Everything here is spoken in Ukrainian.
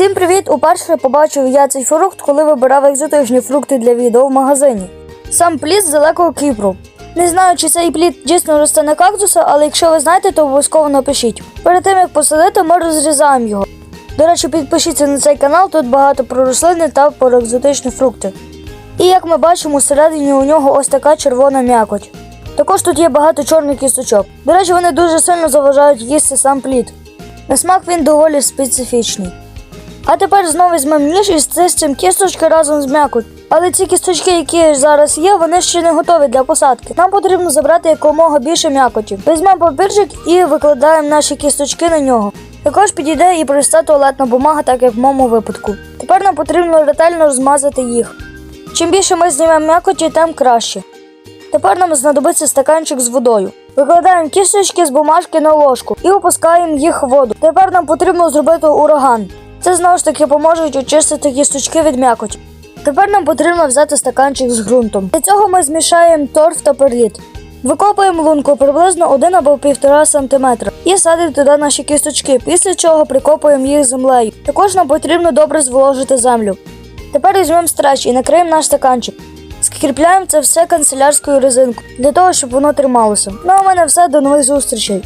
Всім привіт! Уперше побачив я цей фрукт, коли вибирав екзотичні фрукти для відео в магазині. Сам плід з далекого Кіпру. Не знаю, чи цей плід дійсно росте на кактуса, але якщо ви знаєте, то обов'язково напишіть. Перед тим як посадити, ми розрізаємо його. До речі, підпишіться на цей канал, тут багато про рослини та про екзотичні фрукти. І як ми бачимо, всередині у нього ось така червона м'якоть. Також тут є багато чорних кісточок. До речі, вони дуже сильно заважають їсти сам плід. На смак він доволі специфічний. А тепер знову візьмемо ніж і стиснемо кісточки разом з м'якоть. Але ці кісточки, які зараз є, вони ще не готові для посадки. Нам потрібно забрати якомога більше м'якоті. Візьмемо папірчик і викладаємо наші кісточки на нього. Також підійде і проста туалетна бумага, так як в моєму випадку. Тепер нам потрібно ретельно розмазати їх. Чим більше ми знімемо м'якоті, тим краще. Тепер нам знадобиться стаканчик з водою. Викладаємо кісточки з бумажки на ложку і опускаємо їх в воду. Тепер нам потрібно зробити ураган. Це знову ж таки поможе очистити кісточки від м'якоті. Тепер нам потрібно взяти стаканчик з ґрунтом. Для цього ми змішаємо торф та перліт. Викопуємо лунку приблизно 1 або 1,5 см і садимо туди наші кісточки, після чого прикопуємо їх землею. Також нам потрібно добре зволожити землю. Тепер візьмемо стреч і накриємо наш стаканчик. Скріпляємо це все канцелярською резинкою для того, щоб воно трималося. Ну а в мене все до нових зустрічей.